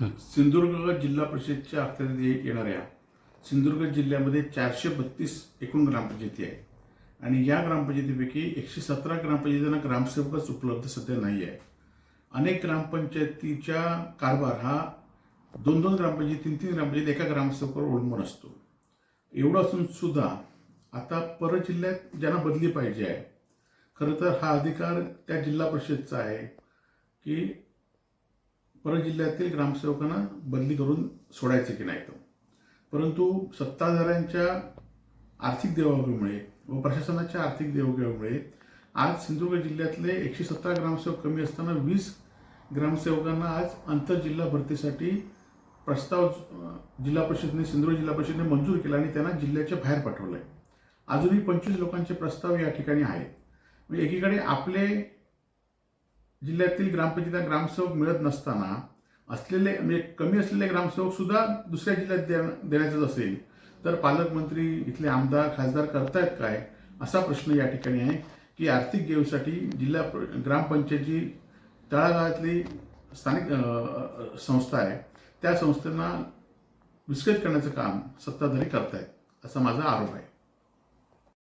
सिंधुदुर्ग जिल्हा परिषदच्या अखत्यारीत येणाऱ्या सिंधुदुर्ग जिल्ह्यामध्ये चारशे बत्तीस एकूण ग्रामपंचायती आहेत. आणि या ग्रामपंचायतीपैकी एकशे सतरा ग्रामपंचायतींना ग्रामसेवकच उपलब्ध सध्या नाही आहे अनेक ग्रामपंचायतीचा कारभार हा दोन दोन ग्रामपंचायत तीन तीन ग्रामपंचायत एका ग्रामसेवकावर अवलंबून असतो. एवढं असून सुद्धा आता पर जिल्ह्यात ज्यांना बदली पाहिजे आहे खरं तर हा अधिकार त्या जिल्हा परिषदचा आहे की पर जिल्ह्यातील ग्रामसेवकांना बदली करून सोडायचे की नाही तर परंतु सत्ताधाऱ्यांच्या आर्थिक देवाघेमुळे व प्रशासनाच्या आर्थिक देवाघेमुळे आज सिंधुदुर्ग जिल्ह्यातले एकशे सतरा ग्रामसेवक कमी असताना वीस ग्रामसेवकांना आज आंतरजिल्हा भरतीसाठी प्रस्ताव जिल्हा परिषदेने सिंधुदुर्ग जिल्हा परिषदेने मंजूर केला आणि त्यांना जिल्ह्याच्या बाहेर पाठवलं आहे अजूनही पंचवीस लोकांचे प्रस्ताव या ठिकाणी आहेत. म्हणजे एकीकडे आपले जिल्ह्यातील ग्रामपंचायतीला ग्रामसेवक मिळत नसताना असलेले म्हणजे कमी असलेले ग्रामसेवक सुद्धा दुसऱ्या जिल्ह्यात देण- देण्याचंच असेल. तर पालकमंत्री इथले आमदार खासदार करतायत काय? असा प्रश्न या ठिकाणी आहे की आर्थिक गेवसाठी जिल्हा प- तळागाळातली स्थानिक संस्था आहे. त्या संस्थांना विस्कळीत करण्याचं काम सत्ताधारी करतायत असा माझा आरोप आहे.